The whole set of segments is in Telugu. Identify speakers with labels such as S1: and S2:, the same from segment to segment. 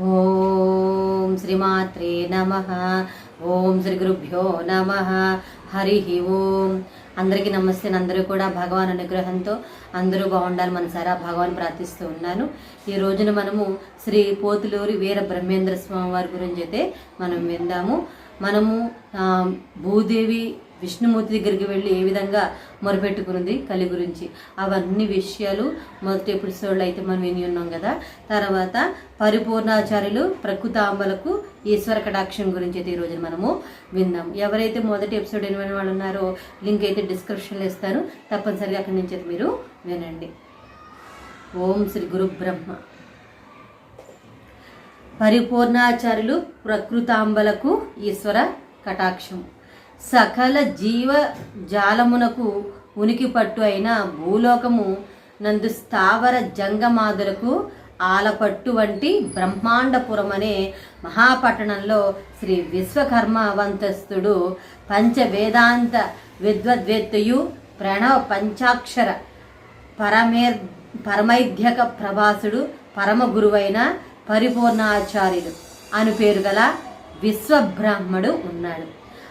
S1: ఓం శ్రీమాత్రే నమ. ఓం శ్రీ గురుభ్యో నమ. హరి ఓం. అందరికీ నమస్తే. అందరూ కూడా భగవాన్ అనుగ్రహంతో అందరూ బాగుండాలి మనసారా భగవాన్ ప్రార్థిస్తూ ఉన్నాను. ఈ రోజున మనము శ్రీ పోతులూరి వీర బ్రహ్మేంద్ర స్వామి వారి గురించి అయితే మనం విందాము. మనము భూదేవి విష్ణుమూర్తి దగ్గరికి వెళ్ళి ఏ విధంగా మొరపెట్టుకుంది కలి గురించి. అవన్నీ విషయాలు మొదటి ఎపిసోడ్లో అయితే మనం విని ఉన్నాం కదా. తర్వాత పరిపూర్ణాచార్యులు ప్రకృతాంబలకు ఈశ్వర కటాక్షం గురించి అయితే ఈరోజు మనము విందాం ఎవరైతే మొదటి ఎపిసోడ్ విని వాళ్ళు ఉన్నారో లింక్ అయితే డిస్క్రిప్షన్లో ఇస్తాను. తప్పనిసరిగా అక్కడి నుంచి అయితే మీరు వినండి. ఓం శ్రీ గురు బ్రహ్మ. పరిపూర్ణాచార్యులు ప్రకృతాంబలకు ఈశ్వర కటాక్షం. సకల జీవ జాలమునకు ఉనికి పట్టు అయిన భూలోకము నందు స్థావర జంగమాదులకు ఆలపట్టు వంటి బ్రహ్మాండపురం అనే మహాపట్టణంలో శ్రీ విశ్వకర్మ వంతస్థుడు పంచవేదాంత విద్వద్వేత్తయు ప్రణవ పంచాక్షర పరమే పరమైధ్యక ప్రభాసుడు పరమ గురువైన పరిపూర్ణాచార్యుడు అను పేరు గల విశ్వబ్రహ్మడు ఉన్నాడు.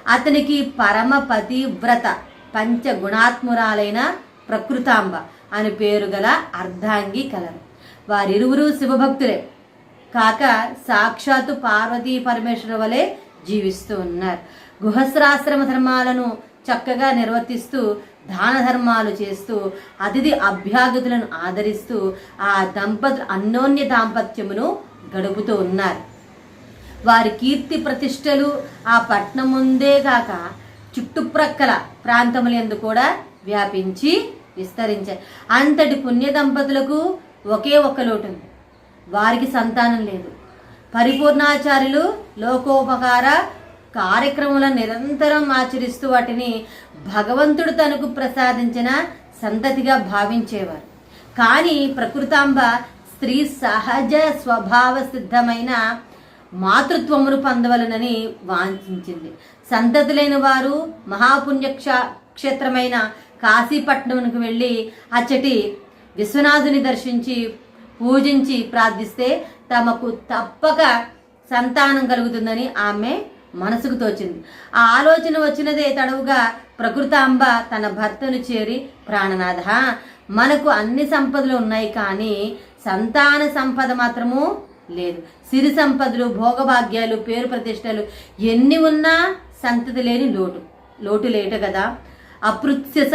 S1: అతనికి పరమ పతివ్రత పంచగుణాత్మురాలైన ప్రకృతాంబ అని పేరు గల అర్ధాంగి కలరు. వారిరువురు శివభక్తులే. కాక సాక్షాత్తు పార్వతీ పరమేశ్వరు వలె జీవిస్తూ ఉన్నారు. గుహస్రాశ్రమ ధర్మాలను చక్కగా నిర్వర్తిస్తూ దాన ధర్మాలు చేస్తూ అతిథి అభ్యాగతులను ఆదరిస్తూ ఆ దంపతులు అన్యోన్య దాంపత్యమును గడుపుతూ ఉన్నారు. వారి కీర్తి ప్రతిష్టలు ఆ పట్నం ముందే కాక చుట్టుప్రక్కల ప్రాంతములందు కూడా వ్యాపించి విస్తరించాయి. అంతటి పుణ్య దంపతులకు ఒకే ఒక్క లోటు ఉంది వారికి సంతానం లేదు. పరిపూర్ణాచార్యులు లోకోపకార కార్యక్రమాలను నిరంతరం ఆచరిస్తూ వాటిని భగవంతుడు తనకు ప్రసాదించిన సంతతిగా భావించేవారు. కానీ ప్రకృతాంబ స్త్రీ సహజ స్వభావ సిద్ధమైన మాతృత్వమును పొందవలనని వాంఛించింది. సంతతి లేని వారు మహాపుణ్యక్ష క్షేత్రమైన కాశీపట్నంకు వెళ్ళి అచ్చటి విశ్వనాథుని దర్శించి పూజించి ప్రార్థిస్తే తమకు తప్పక సంతానం కలుగుతుందని ఆమె మనసుకు తోచింది. ఆ ఆలోచన వచ్చినదే తడవుగా ప్రకృతాంబ తన భర్తను చేరి ప్రాణనాథ మనకు అన్ని సంపదలు ఉన్నాయి కానీ సంతాన సంపద మాత్రము లేదు. సిరి సంపదలు భోగభాగ్యాలు పేరు ప్రతిష్టలు ఎన్ని ఉన్నా సంతతి లేని లోటు. లోటు లేట కదా. అపృత్యస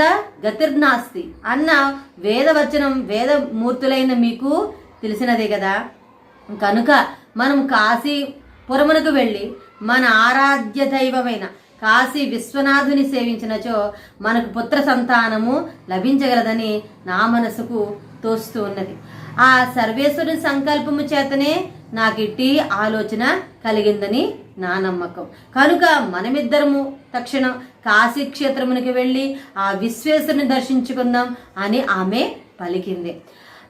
S1: గతిర్నాస్తి. అన్న వేదవచనం వేదమూర్తులైన మీకు తెలిసినదే కదా. కనుక మనం కాశీ పురమునకు వెళ్ళి మన ఆరాధ్య దైవమైన కాశీ విశ్వనాథుని సేవించినచో మనకు పుత్ర సంతానము లభించగలదని నా మనసుకు తోస్తూ ఉన్నది. ఆ సర్వేశ్వరుని సంకల్పము చేతనే నాకిట్టి ఆలోచన కలిగిందని నా నమ్మకం. కనుక మనమిద్దరము తక్షణం కాశీ క్షేత్రమునికి వెళ్ళి ఆ విశ్వేశ్వరుని దర్శించుకుందాం అని ఆమె పలికింది.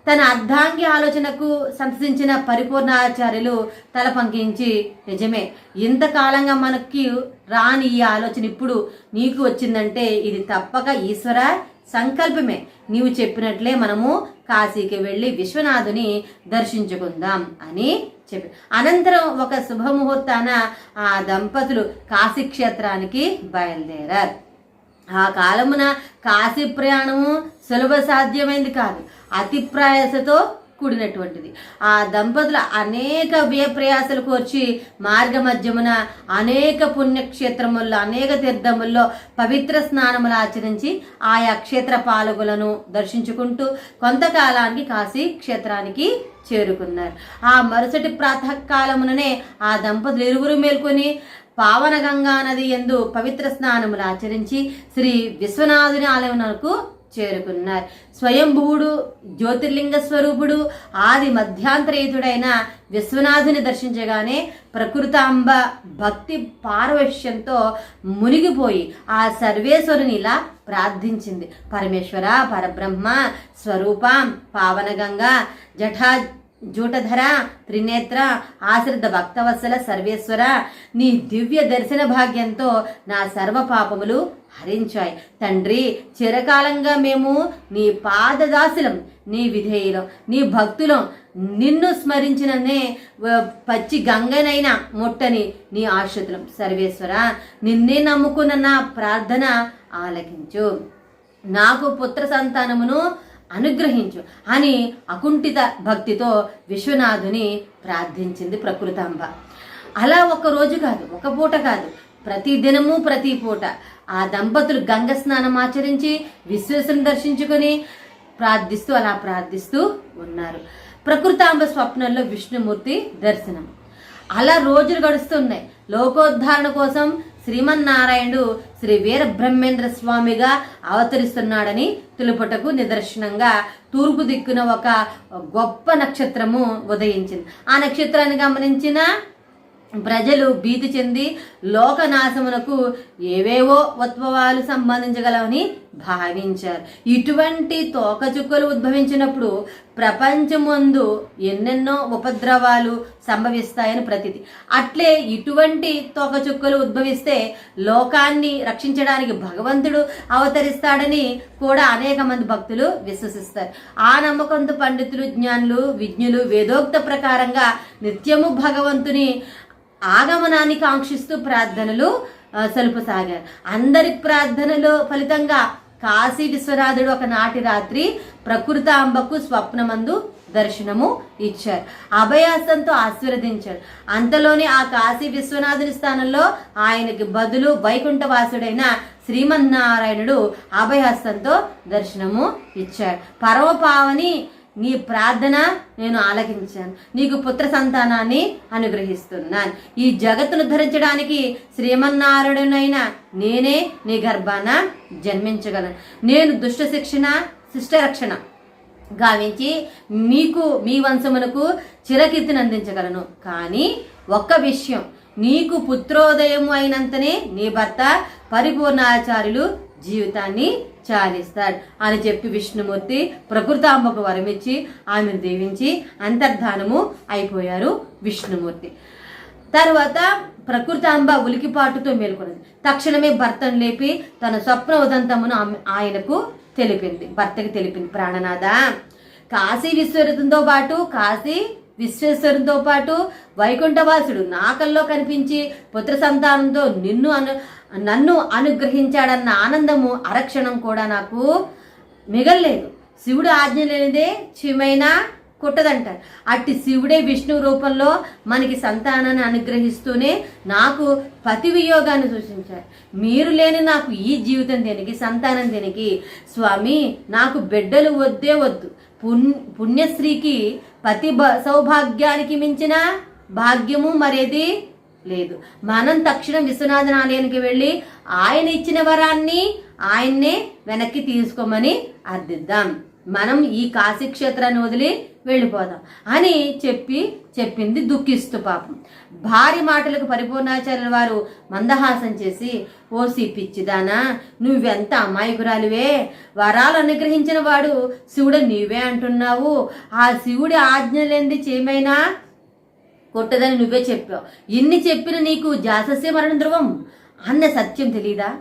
S1: తన అర్ధాంగి ఆలోచనకు సంతసించిన పరిపూర్ణాచార్యులు తల పంకించి నిజమే ఇంతకాలంగా మనకి రాని ఈ ఆలోచన ఇప్పుడు నీకు వచ్చిందంటే ఇది తప్పక ఈశ్వర సంకల్పమే. నీవు చెప్పినట్లే మనము కాశీకి వెళ్ళి విశ్వనాథుని దర్శించుకుందాం అని చెప్పి. అనంతరం ఒక శుభముహూర్తాన ఆ దంపతులు కాశీ క్షేత్రానికి బయలుదేరారు. ఆ కాలమున కాశీ ప్రయాణము సులభ సాధ్యమైంది కాదు. అతి ప్రయాసతో కూడినటువంటిది. ఆ దంపతులు అనేక వ్యప్రయాసలు కోర్చి మార్గ మధ్యమున అనేక పుణ్యక్షేత్రముల్లో అనేక తీర్థముల్లో పవిత్ర స్నానములు ఆచరించి ఆయా క్షేత్ర పాలకులను దర్శించుకుంటూ కొంతకాలానికి కాశీ క్షేత్రానికి చేరుకున్నారు. ఆ మరుసటి ప్రాతకాలముననే ఆ దంపతులు ఇరువురు మేల్కొని పావన గంగా నది ఎందు పవిత్ర స్నానములు ఆచరించి శ్రీ విశ్వనాథుని ఆలయమునకు చేరుకున్నారు. స్వయంభువుడు జ్యోతిర్లింగ స్వరూపుడు ఆది మధ్యాంతరయుతుడైన విశ్వనాథుని దర్శించగానే ప్రకృతాంబ భక్తి పారవశ్యంతో మునిగిపోయి ఆ సర్వేశ్వరుని ఇలా ప్రార్థించింది. పరమేశ్వర పరబ్రహ్మ స్వరూపం పావనగంగా జఠా జూటధర త్రినేత్ర ఆశ్రిత భక్తవత్సల సర్వేశ్వర నీ దివ్య దర్శన భాగ్యంతో నా సర్వ పాపములు హరించాయి. తండ్రి చిరకాలంగా మేము నీ పాదదాసులం నీ విధేయులం నీ భక్తులం. నిన్ను స్మరించిననే పచ్చి గంగనైనా ముట్టని నీ ఆశ్రితులం. సర్వేశ్వర నిన్నే నమ్ముకున్న నా ప్రార్థన ఆలకించు. నాకు పుత్ర సంతానమును అనుగ్రహించు అని అకుంఠిత భక్తితో విశ్వనాథుని ప్రార్థించింది ప్రకృతాంబ. అలా ఒక రోజు కాదు ఒక పూట కాదు ప్రతి దినము ప్రతి పూట ఆ దంపతులు గంగ స్నానం ఆచరించి విశ్వేశ్వరుని దర్శించుకొని ప్రార్థిస్తూ అలా ప్రార్థిస్తూ ఉన్నారు. ప్రకృతాంబ స్వప్నంలో విష్ణుమూర్తి దర్శనం. అలా రోజులు గడుస్తున్నాయి. లోకోద్ధారణ కోసం శ్రీమన్నారాయణుడు శ్రీ వీర బ్రహ్మేంద్ర స్వామిగా అవతరిస్తున్నాడని తెలుపుటకు నిదర్శనంగా తూర్పు దిక్కున ఒక గొప్ప నక్షత్రము ఉదయించింది. ఆ నక్షత్రాన్ని గమనించిన ప్రజలు భీతి చెంది లోకనాశమునకు ఏవేవో ఉద్భవాలు సంబంధించగలవని భావించారు. ఇటువంటి తోకచుక్కలు ఉద్భవించినప్పుడు ప్రపంచమందు ఎన్నెన్నో ఉపద్రవాలు సంభవిస్తాయని ప్రతిది అట్లే ఇటువంటి తోకచుక్కలు ఉద్భవిస్తే లోకాన్ని రక్షించడానికి భగవంతుడు అవతరిస్తాడని కూడా అనేక మంది భక్తులు విశ్వసిస్తారు. ఆ నమ్మకంతో పండితులు జ్ఞానులు విజ్ఞులు వేదోక్త ప్రకారంగా నిత్యము భగవంతుని ఆగమనాన్ని కాంక్షిస్తూ ప్రార్థనలు సలుపసాగారు అందరి ప్రార్థనలో ఫలితంగా కాశీ విశ్వనాథుడు ఒకనాటి రాత్రి ప్రకృతాంబకు స్వప్నమందు దర్శనము ఇచ్చారు. అభయాసంతో ఆశీర్వదించాడు అంతలోనే ఆ కాశీ విశ్వనాథుని స్థానంలో ఆయనకి బదులు వైకుంఠవాసుడైన శ్రీమన్నారాయణుడు అభయహస్తంతో దర్శనము ఇచ్చాడు పరమపావని నీ ప్రార్థన నేను ఆలకించాను. నీకు పుత్ర సంతానాన్ని అనుగ్రహిస్తున్నాను. ఈ జగత్తును ధరించడానికి శ్రీమన్నారుడునైనా నేనే నీ గర్భాన జన్మించగలను. నేను దుష్ట శిక్షణ శిష్ట రక్షణ గావించి మీకు మీ వంశమునకు చిరకీర్తిని అందించగలను కానీ ఒక్క విషయం నీకు పుత్రోదయం అయినంతనే నీ భర్త పరిపూర్ణాచార్యులు జీవితాన్ని చాలిస్తాడు అని చెప్పి విష్ణుమూర్తి ప్రకృతాంబకు వరమిచ్చి ఆమెను దీవించి అంతర్ధానము అయిపోయారు విష్ణుమూర్తి. తర్వాత ప్రకృతాంబ ఉలికిపాటుతో మేల్కొన్నది. తక్షణమే భర్తను లేపి తన స్వప్న ఉదంతమును ఆమె- ఆయనకు తెలిపింది. భర్తకి తెలిపింది. ప్రాణనాథ కాశీ విశ్వరుతంతో పాటు కాశీ విశ్వేశ్వరునితో పాటు వైకుంఠవాసుడు నాకల్లో కనిపించి పుత్ర సంతానంతో నిన్ను అను నన్ను అనుగ్రహించాడన్న ఆనందము అరక్షణం కూడా నాకు మిగల్లేదు. శివుడు ఆజ్ఞ లేనిదే చీమైనా కుట్టదంటారు అట్టి శివుడే విష్ణు రూపంలో మనకి సంతానాన్ని అనుగ్రహిస్తూనే నాకు పతి వియోగాన్ని సూచించారు మీరు లేని నాకు ఈ జీవితం దేనికి సంతానం దేనికి? స్వామి నాకు బిడ్డలు వద్దే వద్దు. పుణ్యశ్రీకి పతి భ- సౌభాగ్యానికి మించిన భాగ్యము మరేది లేదు. మనం తక్షణం విశ్వనాథన్ ఆలయానికి వెళ్ళి ఆయన ఇచ్చిన వరాన్ని ఆయన్నే వెనక్కి తీసుకోమని అర్థిద్దాం. మనం ఈ కాశీక్షేత్రాన్ని వదిలి వెళ్ళిపోదాం అని చెప్పి చెప్పింది దుఃఖిస్తూ పాపం. భారీ మాటలకు పరిపూర్ణాచార్యుల వారు మందహాసం చేసి ఓసి పిచ్చిదానా నువ్వెంత అమాయకురాలివే? వరాలు అనుగ్రహించిన వాడు శివుడు నీవే అంటున్నావు. ఆ శివుడి ఆజ్ఞ లేనిది చేమైనా? కొట్టదని నువ్వే చెప్పావు. ఇన్ని చెప్పిన నీకు జాసస్య మరణ ధ్రువం? అన్న సత్యం తెలీదా?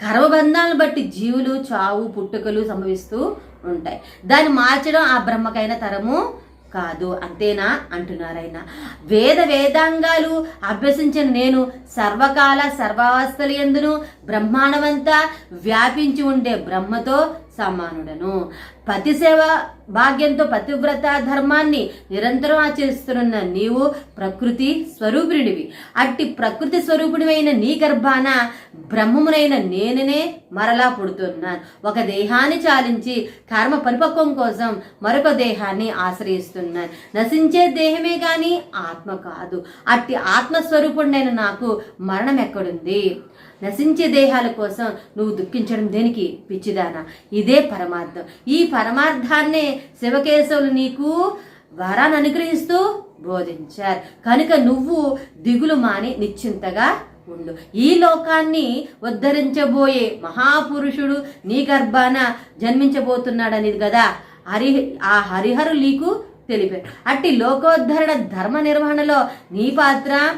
S1: కర్మబంధాలను బట్టి జీవులు చావు పుట్టుకలు సంభవిస్తూ ఉంటాయి. దాన్ని మార్చడం ఆ బ్రహ్మకైన తరము కాదు. అంతేనా? అంటున్నారు ఆయన వేద వేదాంగాలు అభ్యసించిన నేను సర్వకాల సర్వావస్థలు ఎందును? బ్రహ్మాండమంతా వ్యాపించి ఉండే బ్రహ్మతో సమానుడను. పతిసేవ భాగ్యంతో పతివ్రత ధర్మాన్ని నిరంతరం ఆచరిస్తున్న నీవు ప్రకృతి స్వరూపిణివి. అట్టి ప్రకృతి స్వరూపుడివైన నీ గర్భాన బ్రహ్మమునైన నేననే మరలా పుడుతున్నాను ఒక దేహాన్ని చాలించి కర్మ పరిపక్వం కోసం మరొక దేహాన్ని ఆశ్రయిస్తున్నాను నశించే దేహమే కానీ ఆత్మ కాదు. అట్టి ఆత్మస్వరూపుడైన నాకు మరణం ఎక్కడుంది? నశించే దేహాల కోసం నువ్వు దుఃఖించడం దేనికి? పిచ్చిదానా. ఇదే పరమార్థం. ఈ పరమార్థాన్నే శివకేశవులు నీకు వరాన్ని అనుగ్రహిస్తూ బోధించారు. కనుక నువ్వు దిగులు మాని నిశ్చింతగా ఉండు. ఈ లోకాన్ని ఉద్ధరించబోయే మహాపురుషుడు నీ గర్భాన జన్మించబోతున్నాడనేది కదా? హరి ఆ హరిహరు నీకు తెలిపారు అట్టి లోకోద్ధరణ ధర్మ నిర్వహణలో నీ పాత్ర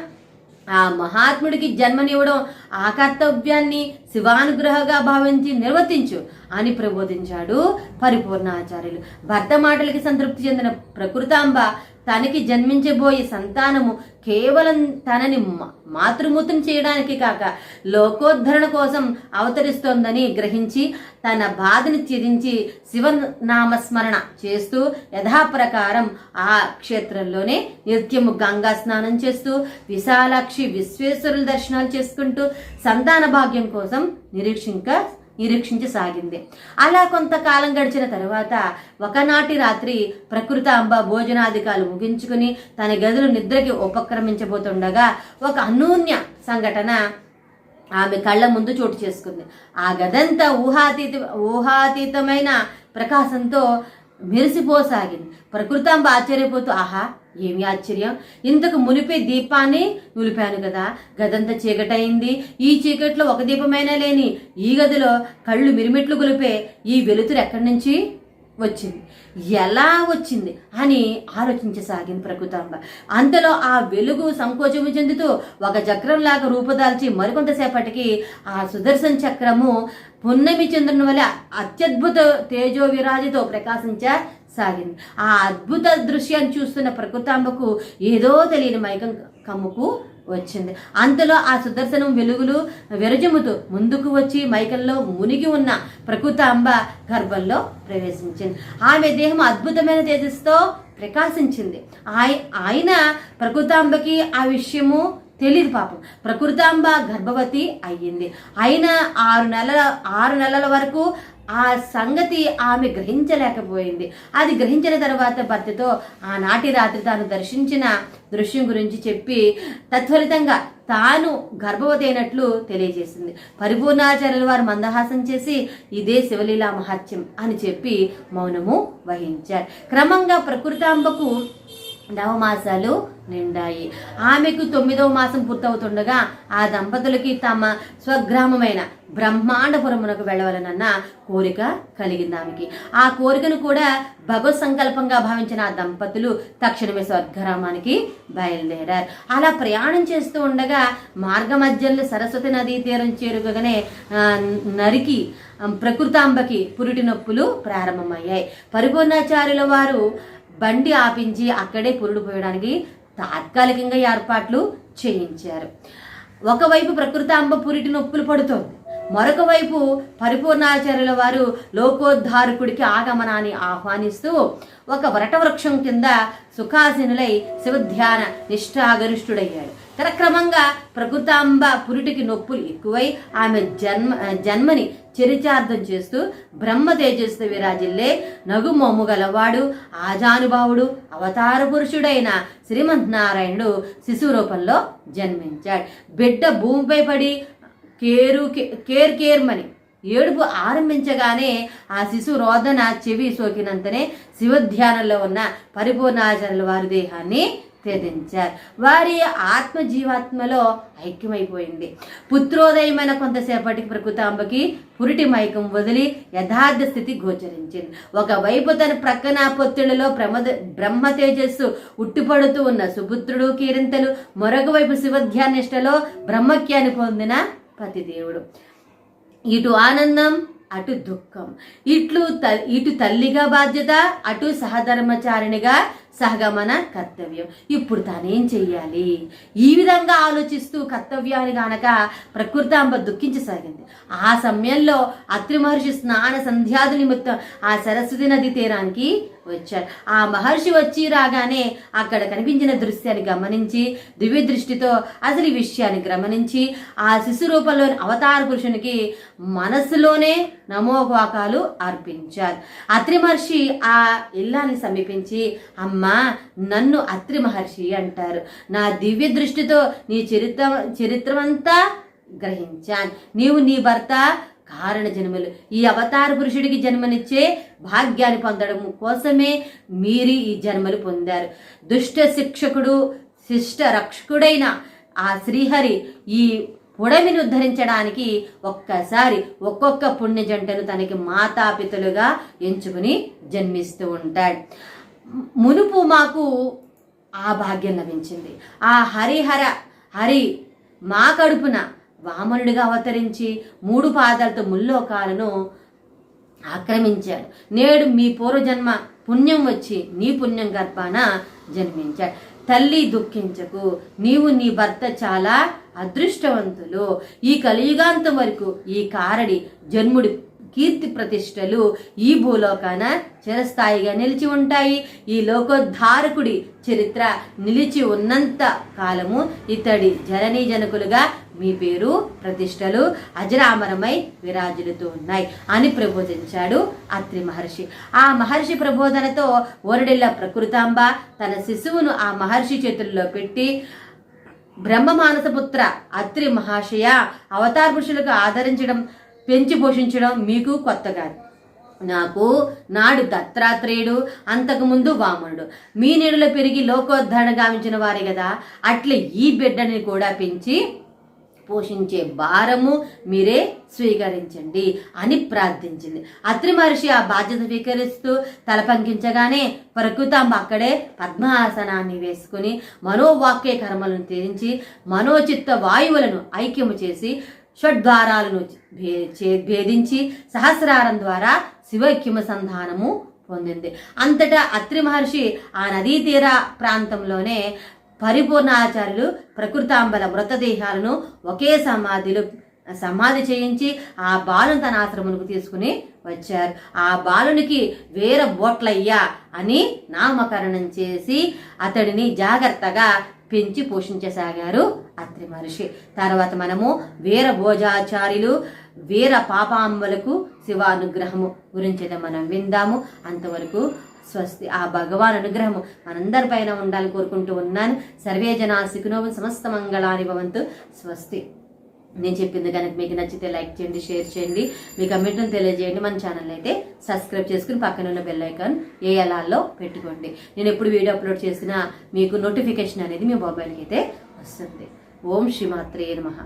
S1: ఆ మహాత్ముడికి జన్మనివ్వడం ఆ కర్తవ్యాన్ని శివానుగ్రహగా భావించి నిర్వర్తించు అని ప్రబోధించాడు పరిపూర్ణాచార్యులు. భర్త మాటలకి సంతృప్తి చెందిన ప్రకృతాంబ తనకి జన్మించబోయే సంతానము కేవలం తనని మా- చేయడానికి కాక లోకోద్ధరణ కోసం అవతరిస్తోందని గ్రహించి తన బాధని ఛేదించి శివనామస్మరణ చేస్తూ యథాప్రకారం ఆ క్షేత్రంలోనే నిత్యము గంగా స్నానం చేస్తూ విశాలాక్షి విశ్వేశ్వరుల దర్శనాలు చేసుకుంటూ సంతాన భాగ్యం కోసం నిరీక్షింక నిరీక్షించసాగింది. అలా కొంతకాలం గడిచిన తరువాత ఒకనాటి రాత్రి ప్రకృత అంబ భోజనాధికాలు ముగించుకుని తన గదులు నిద్రకి ఉపక్రమించబోతుండగా ఒక అనూన్య సంఘటన ఆమె కళ్ళ ముందు చోటు చేసుకుంది. ఆ గదంతా ఊహాతీత ఊహాతీతమైన ప్రకాశంతో మెరిసిపోసాగింది. ప్రకృతాంబ ఆశ్చర్యపోతూ ఆహా! ఏమి ఆశ్చర్యం? ఇంతకు మునిపే దీపాన్ని నిలిపాను కదా. గదంతా చీకటయింది ఈ చీకట్లో ఒక దీపమైనా లేని ఈ గదిలో కళ్ళు మిరిమిట్లు గొలిపే ఈ వెలుతురు ఎక్కడి నుంచి వచ్చింది? ఎలా వచ్చింది అని ఆలోచించసాగింది ప్రకృతాంబ. అంతలో ఆ వెలుగు సంకోచము చెందుతూ ఒక చక్రంలాగా రూపుదాల్చి మరికొంతసేపటికి ఆ సుదర్శన చక్రము పున్నమి చంద్రుని వల్ల అత్యద్భుత తేజో విరాజితో సాగింది ఆ అద్భుత దృశ్యాన్ని చూస్తున్న ప్రకృతాంబకు ఏదో తెలియని మైకం కమ్ముకు వచ్చింది. అంతలో ఆ సుదర్శనం వెలుగులు విరజముతూ ముందుకు వచ్చి మైకంలో మునిగి ఉన్న ప్రకృతాంబ గర్భంలో ప్రవేశించింది. ఆమె దేహం అద్భుతమైన తేజస్తో ప్రకాశించింది. ఆయ- ఆయన ప్రకృతాంబకి ఆ విషయము తెలియదు పాపం. ప్రకృతాంబ గర్భవతి అయ్యింది. అయినా ఆరు నెలల ఆరు నెలల వరకు ఆ సంగతి ఆమె గ్రహించలేకపోయింది. అది గ్రహించిన తర్వాత భర్తతో ఆనాటి రాత్రి తాను దర్శించిన దృశ్యం గురించి చెప్పి తత్ఫలితంగా తాను గర్భవతి అయినట్లు తెలియజేసింది. పరిపూర్ణాచార్యుల వారు మందహాసం చేసి ఇదే శివలీలా మహత్యం అని చెప్పి మౌనము వహించారు. క్రమంగా ప్రకృతాంబకు నవమాసాలు నిండాయి. ఆమెకు తొమ్మిదవ మాసం పూర్తవుతుండగా ఆ దంపతులకి తమ స్వగ్రామమైన బ్రహ్మాండపురమునకు వెళ్ళవలనన్న కోరిక కలిగింది ఆమెకి. ఆ కోరికను కూడా భగవత్ సంకల్పంగా భావించిన ఆ దంపతులు తక్షణమే స్వర్గరామానికి బయలుదేరారు. అలా ప్రయాణం చేస్తూ ఉండగా మార్గ మధ్యంలో సరస్వతి నదీ తీరం చేరుకగానే నరికి ప్రకృతాంబకి పురిటి నొప్పులు ప్రారంభమయ్యాయి. పరిపూర్ణాచార్యుల వారు బండి ఆపించి అక్కడే పురుడు పోయడానికి తాత్కాలికంగా ఏర్పాట్లు చేయించారు. ఒకవైపు ప్రకృతాంబ పురిటి నొప్పులు పడుతోంది. మరొక వైపు పరిపూర్ణాచార్యుల వారు లోకోద్ధారకుడికి ఆగమనాన్ని ఆహ్వానిస్తూ ఒక వరటవృక్షం కింద సుఖాసీనులై శివధ్యాన నిష్ఠాగరిష్ఠుడయ్యాడు. క్రమంగా ప్రకృతాంబ పురిటికి నొప్పులు ఎక్కువై ఆమె జన్మ జన్మని చరిచార్థం చేస్తూ బ్రహ్మ తేజస్సు విరాజిల్లే నగుమొమ్ము గలవాడు ఆజానుభావుడు అవతార పురుషుడైన శ్రీమన్నారాయణుడు శిశు రూపంలో జన్మించాడు. బిడ్డ భూమిపై పడి కేరు కేర్ కేర్మని ఏడుపు ఆరంభించగానే ఆ శిశు రోదన చెవి సోకినంతనే శివధ్యానంలో ఉన్న పరిపూర్ణాచార్యుల వారి దేహాన్ని త్యజించారు వారి ఆత్మ జీవాత్మలో ఐక్యమైపోయింది. పుత్రోదయమైన కొంతసేపటికి ప్రకృతాంబకి పురిటి మైకం వదిలి యథార్థ స్థితి గోచరించింది. ఒకవైపు తన ప్రక్కన పొత్తిళ్ళలో ప్రమద బ్రహ్మ తేజస్సు ఉట్టిపడుతూ ఉన్న సుపుత్రుడు కీరింతలు మరొక వైపు శివధ్యానిష్టలో బ్రహ్మక్యాన్ని పొందిన పతిదేవుడు. ఇటు ఆనందం అటు దుఃఖం. ఇట్లు త- ఇటు తల్లిగా బాధ్యత అటు సహధర్మచారిణిగా సహగమన కర్తవ్యం. ఇప్పుడు తానేం చెయ్యాలి? ఈ విధంగా ఆలోచిస్తూ కర్తవ్యాన్ని గనక ప్రకృతాంబ దుఃఖించసాగింది. ఆ సమయంలో అత్రి మహర్షి స్నాన సంధ్యాది నిమిత్తం ఆ సరస్వతి నది తీరానికి వచ్చారు ఆ మహర్షి వచ్చి రాగానే అక్కడ కనిపించిన దృశ్యాన్ని గమనించి దివ్య దృష్టితో అసలు ఈ విషయాన్ని గమనించి ఆ శిశు రూపంలోని అవతార పురుషునికి మనస్సులోనే నమోవాకాలు అర్పించారు. అత్రి మహర్షి ఆ ఇల్లాన్ని సమీపించి అమ్మా నన్ను అత్రి మహర్షి అంటారు. నా దివ్య దృష్టితో నీ చరిత్ర చరిత్రమంతా గ్రహించాను. నీవు నీ భర్త కారణ జన్మలు. ఈ అవతార పురుషుడికి జన్మనిచ్చే భాగ్యాన్ని పొందడం కోసమే మీరు ఈ జన్మలు పొందారు. దుష్ట శిక్షకుడు శిష్ట రక్షకుడైన ఆ శ్రీహరి ఈ పుడమిని ఉద్ధరించడానికి ఒక్కసారి ఒక్కొక్క పుణ్య జంటను తనకి మాతాపితలుగా ఎంచుకుని జన్మిస్తూ ఉంటాడు. మునుపు మాకు ఆ భాగ్యం లభించింది. ఆ హరిహర హరి మా కడుపున వామనుడిగా అవతరించి మూడు పాదాలతో ముల్లోకాలను ఆక్రమించాడు. నేడు మీ పూర్వజన్మ పుణ్యం వచ్చి నీ పుణ్యం గర్భాన జన్మించాడు. తల్లి దుఃఖించకు. నీవు నీ భర్త చాలా అదృష్టవంతులు. ఈ కలియుగాంతం వరకు ఈ కారడి జన్ముడి కీర్తి ప్రతిష్టలు ఈ భూలోకాన చిరస్థాయిగా నిలిచి ఉంటాయి. ఈ లోకోద్ధారకుడి చరిత్ర నిలిచి ఉన్నంత కాలము ఇతడి జననీ జనకులుగా మీ పేరు ప్రతిష్టలు అజరామరమై విరాజులుతూ ఉన్నాయి అని ప్రబోధించాడు అత్రి మహర్షి. ఆ మహర్షి ప్రబోధనతో ఓరడిల్ల ప్రకృతాంబ తన శిశువును ఆ మహర్షి చేతుల్లో పెట్టి బ్రహ్మమానసపుత్ర అత్రి మహాశయ అవతార పురుషులకు ఆదరించడం పెంచి పోషించడం మీకు కొత్తగా. నాకు నాడు దత్తాత్రేయుడు అంతకుముందు వామనుడు. మీ నీడలో పెరిగి లోకోద్ధరణ గావించిన వారే కదా అట్లే ఈ బిడ్డని కూడా పెంచి పోషించే భారము మీరే స్వీకరించండి అని ప్రార్థించింది. అత్రి మహర్షి ఆ బాధ్యత స్వీకరిస్తూ తల పంకించగానే ప్రకృతాంబ అక్కడే పద్మాసనాన్ని వేసుకుని మనోవాక్య కర్మలను తెరించి మనోచిత్త వాయువులను ఐక్యము చేసి షడ్వారాలను భే- చే- భేదించి సహస్రారం ద్వారా శివైక్యమ సంధానము పొందింది. అంతటా అత్రి మహర్షి ఆ నదీ తీర ప్రాంతంలోనే పరిపూర్ణాచార్యులు ప్రకృతాంబల మృతదేహాలను ఒకే సమాధిలో సమాధి చేయించి ఆ బాలుని తన ఆశ్రమునకు తీసుకుని వచ్చారు. ఆ బాలునికి వీర బోట్లయ్య అని నామకరణం చేసి అతడిని జాగ్రత్తగా పెంచి పోషించసాగారు అత్రి మహర్షి. తర్వాత మనము వీర భోజాచార్యులు వీర పాపాంబలకు శివానుగ్రహము గురించి అయితే మనం విందాము. అంతవరకు స్వస్తి. ఆ భగవాన్ అనుగ్రహము మనందరిపైన ఉండాలని కోరుకుంటూ ఉన్నాను. సర్వే జనా సుఖినో సమస్త మంగళాని భవంతు స్వస్తి. నేను చెప్పింది కనుక మీకు నచ్చితే లైక్ చేయండి షేర్ చేయండి. మీ కమెంట్ను తెలియజేయండి. మన ఛానల్ అయితే సబ్స్క్రైబ్ చేసుకుని పక్కన ఉన్న బెల్ ఐకాన్ ఏ అలాల్లో పెట్టుకోండి. నేను ఎప్పుడు వీడియో అప్లోడ్ చేసినా మీకు నోటిఫికేషన్ అనేది మీ మొబైల్కి అయితే వస్తుంది. ఓం శ్రీమాత్రే నమః.